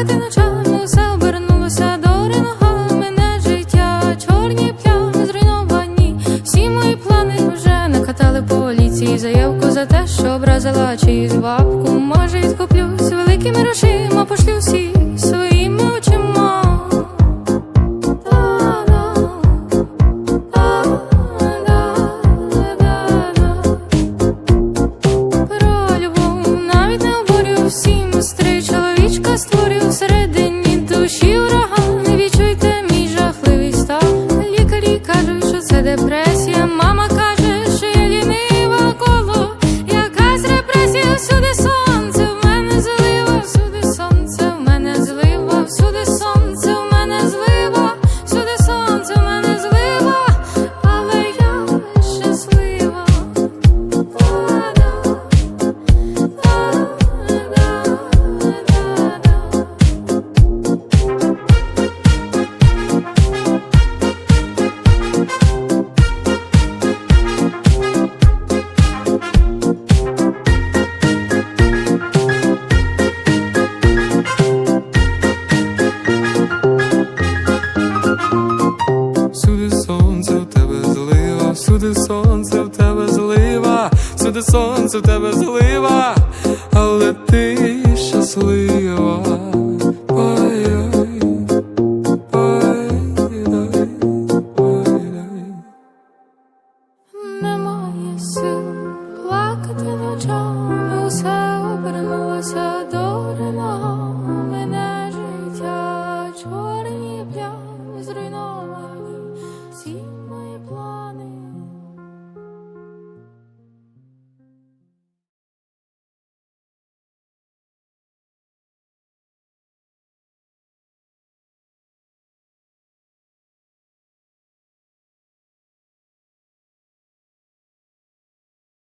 плакати ночами, все обернулося до ринога мене життя, чорні плями зруйновані. Всі мої плани вже накатали поліції. Заявку за те, що образила чиїсь бабку. Може, відкуплюсь великими грошима пошлю всі. Всюди сонце в тебе злива, всюди сонце в тебе злива, але ти щаслива. Ой, ой, ой, ой, ой, ой. Немає сил плакати ночами